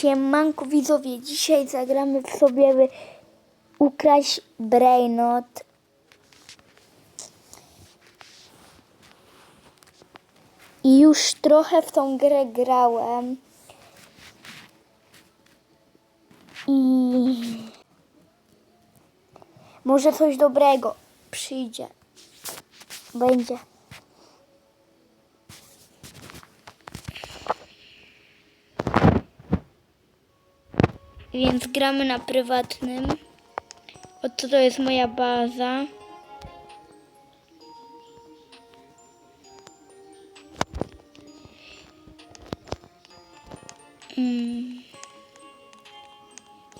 Siemanko widzowie, dzisiaj zagramy w sobie Ukraść Brainot. I już trochę w tą grę grałem. I może coś dobrego przyjdzie. Będzie. Więc gramy na prywatnym. Oto to jest moja baza. Mm.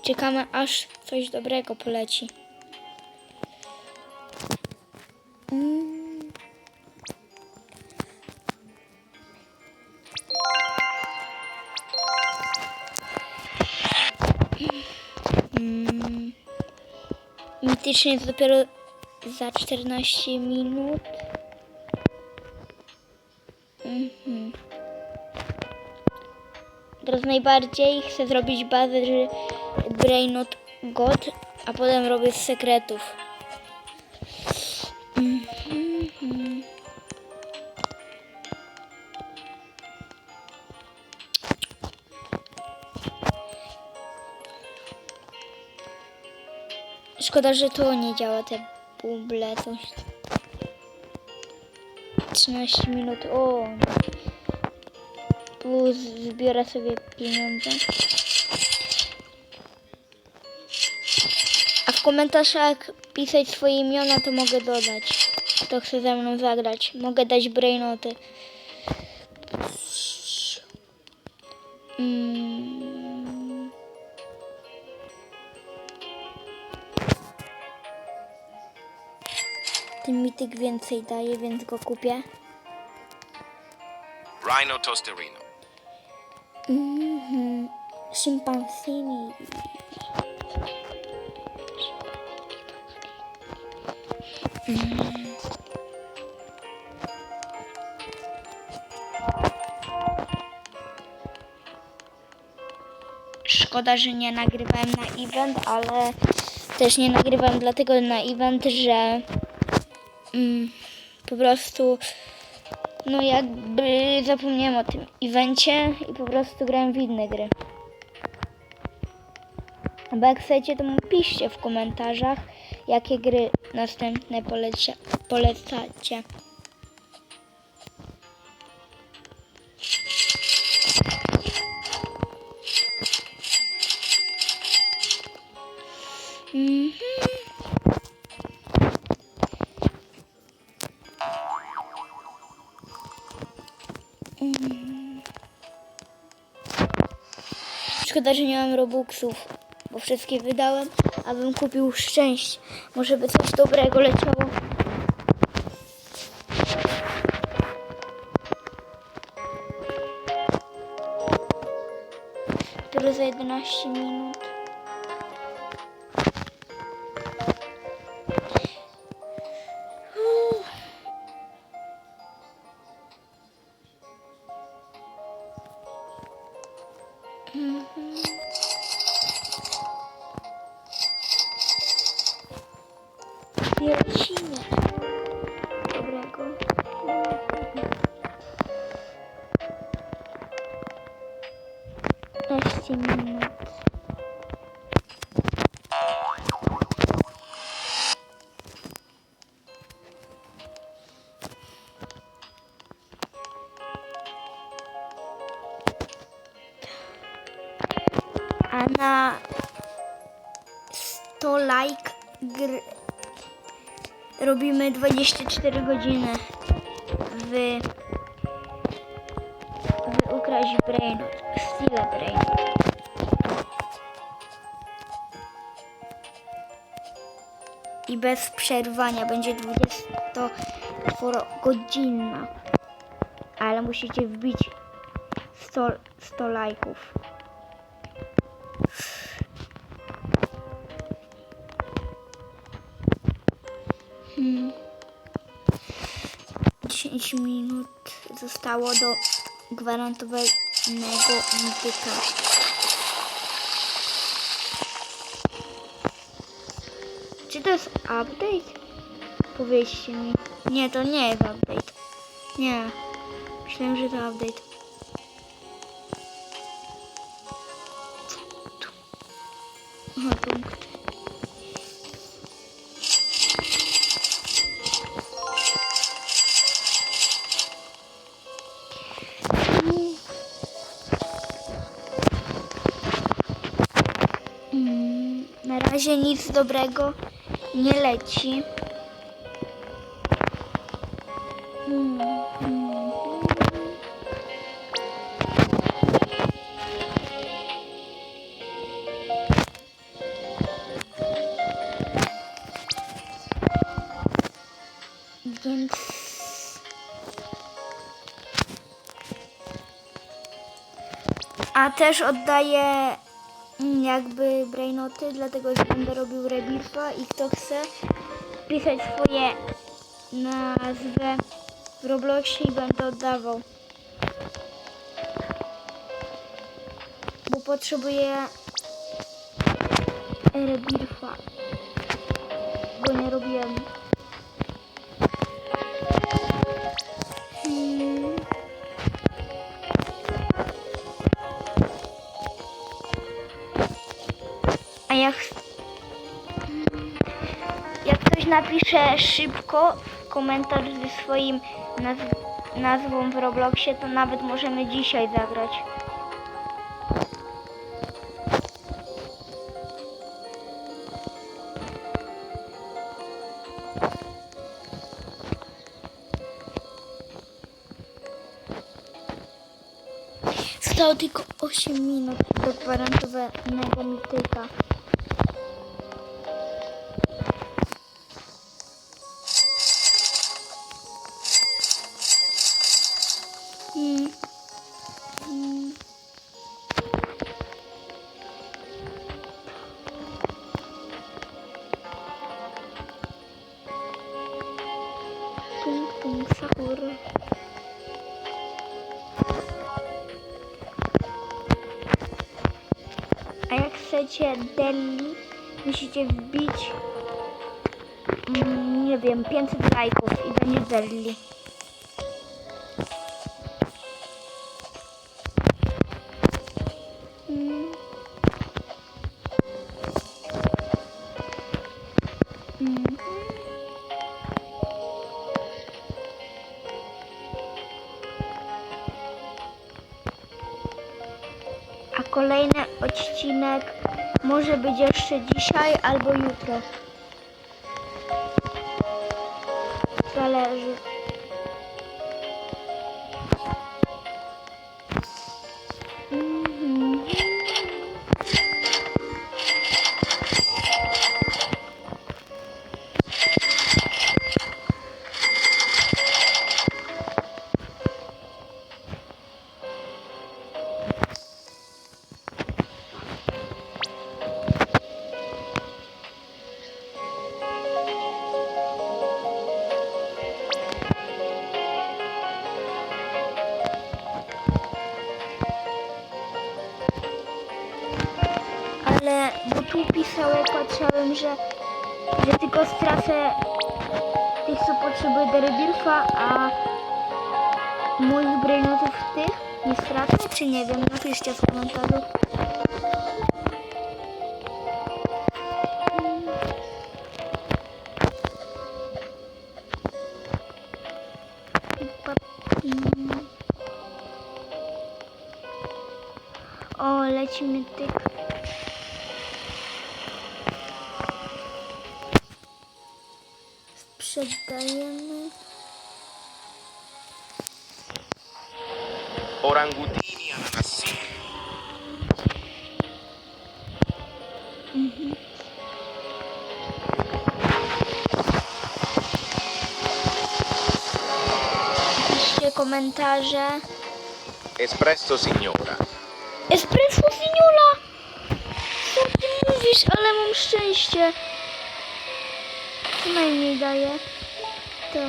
Czekamy aż coś dobrego poleci. Mitycznie jest dopiero za 14 minut. Mhm. Teraz najbardziej chcę zrobić bazę Brainot God, a potem robię z sekretów. Szkoda, że to nie działa, te buble, coś. 13 minut, o. Tu zbiorę sobie pieniądze. A w komentarzach pisać swoje imiona, to mogę dodać. Kto chce ze mną zagrać. Mogę dać brainoty. Mm. Mityk więcej daje, więc go kupię. Rhino Tosterino. Mhm. Schimpansini. Mm. Szkoda, że nie nagrywałem na event, ale też nie nagrywałem dlatego na event, że mm, po prostu no jakby zapomniałem o tym evencie i po prostu grałem w inne gry. Bo jak chcecie, to piszcie w komentarzach, jakie gry następne polecia, polecacie. Szkoda, że nie mam robuxów, bo wszystkie wydałem, abym kupił szczęście. Może by coś dobrego leciało. Dopiero za 11 minut. Robimy 24 godziny w, w Ukraść Brainot, Stile Brainot. I bez przerwania będzie 24 godzinna. Ale musicie wbić 100, 100 lajków. 10 minut zostało do gwarantowanego indyka. Czy to jest update? Powiedzcie mi. Nie, to nie jest update. Nie. Myślałem, że to update. Razie nic dobrego nie leci. Więc a też oddaję jakby brainoty, dlatego że będę robił rebirfa i kto chce pisać swoje nazwę w Robloxie i będę oddawał. Bo potrzebuję rebirfa. Go nie robiłem. Ktoś napisze szybko komentarz ze swoim nazw nazwą w Robloxie, to nawet możemy dzisiaj zagrać. Zostało tylko 8 minut do gwarantowanego mityka. Pum, pum, sahur. A jak chcecie deli, musicie wbić, mm, nie wiem, 500 lajków i będzie deli. Kolejny odcinek może być jeszcze dzisiaj albo jutro. Zależy. Tylko stracę tych, co potrzebuję do a moich brainotów tych nie stracę, czy nie wiem, napiszcie w komentarzu. O, leci mi Sprzedajemy. Orangutini ananassini. Piszcie komentarze. Espresso signora. Espresso Signola! Co ty mówisz, ale mam szczęście. Co najmniej daje? To.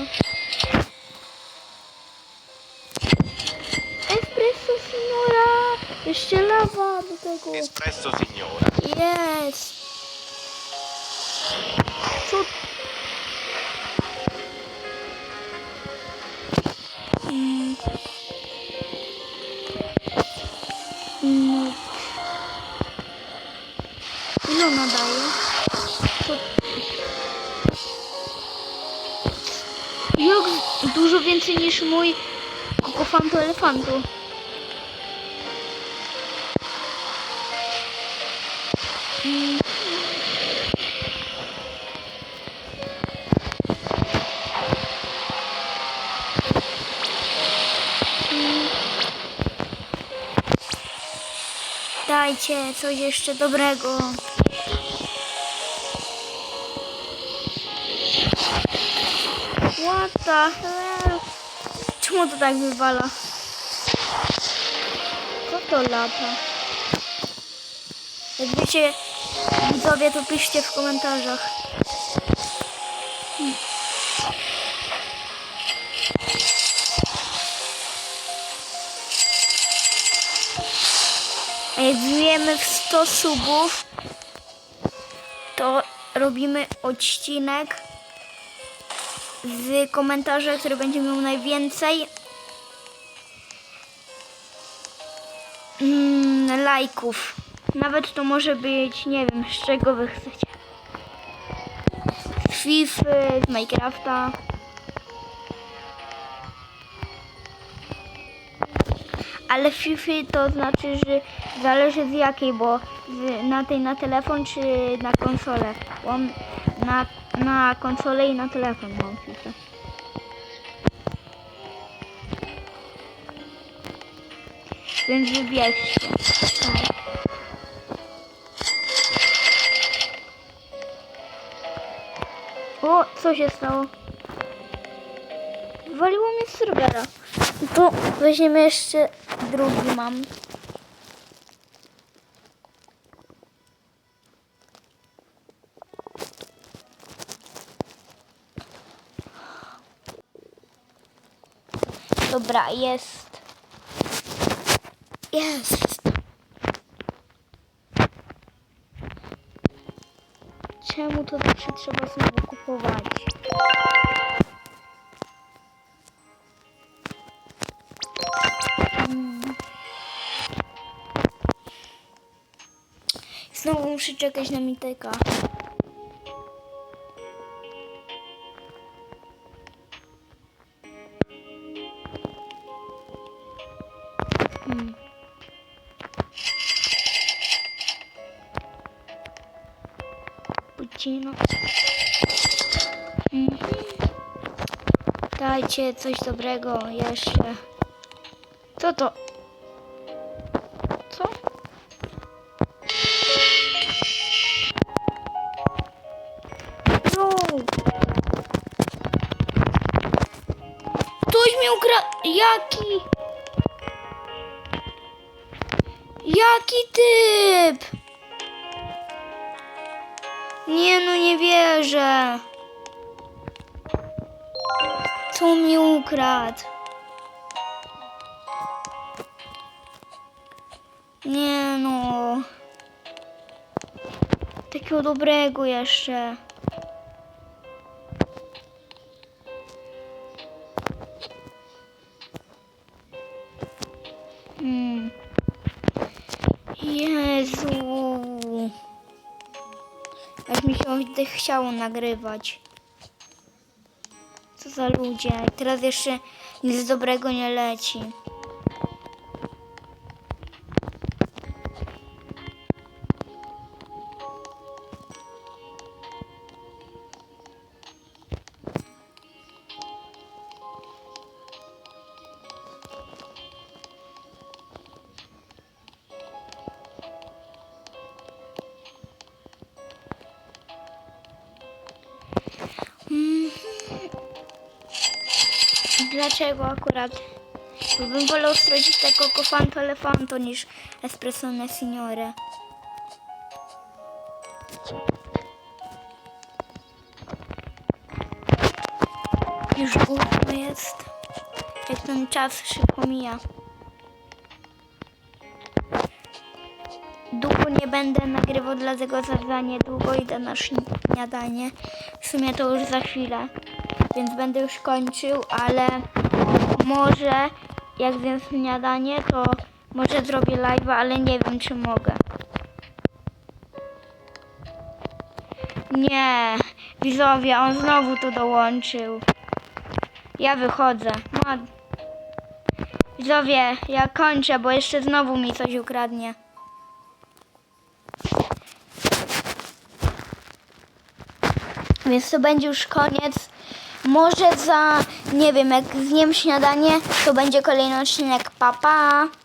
Espresso Signora! Jeszcze lawa do tego. Espresso signora. Jest! Co? Dużo więcej niż mój kokofantu elefantu. Dajcie coś jeszcze dobrego. What the hell? Czemu to tak wywala? Co to lata? Jak wiecie, widzowie, to piszcie w komentarzach. Hmm. Jak wbijemy w 100 subów, to robimy odcinek z komentarza, który będzie miał najwięcej mm, lajków. Nawet to może być, nie wiem, z czego wy chcecie. Z FIFA, z Minecrafta. Ale w FIFA to znaczy, że zależy z jakiej, bo z, na tej na telefon czy na konsolę. On na, na konsolę i na telefon mam FIFA. Więc wybierzcie. O, co się stało? Waliło mnie z serwera. To weźmiemy jeszcze drugi mam. Dobra, jest. Jest. Czemu to zawsze trzeba znowu kupować? Znowu muszę czekać na Miteka. Hmm. Mhm. Dajcie coś dobrego jeszcze. Co to? Jaki? Jaki typ? Nie no, nie wierzę. Co mi ukradł? Nie no. Takiego dobrego jeszcze. Oddech chciało nagrywać. Co za ludzie. Teraz jeszcze nic dobrego nie leci. Dlaczego akurat? Bo bym wolał stracić tego kofanto elefanto niż espresso na signore. Już gówno jest. Jak ten czas szybko mija. Długo nie będę nagrywał, dlatego za za niedługo idę na śniadanie. sumie to już za chwilę, więc będę już kończył, ale może jak zjem śniadanie, to może zrobię live, ale nie wiem czy mogę. Nie, widzowie, on znowu tu dołączył. Ja wychodzę. Widzowie, ja kończę, bo jeszcze znowu mi coś ukradnie. Więc to będzie już koniec. Może za, nie wiem, jak zjem śniadanie, to będzie kolejny odcinek. Pa, pa.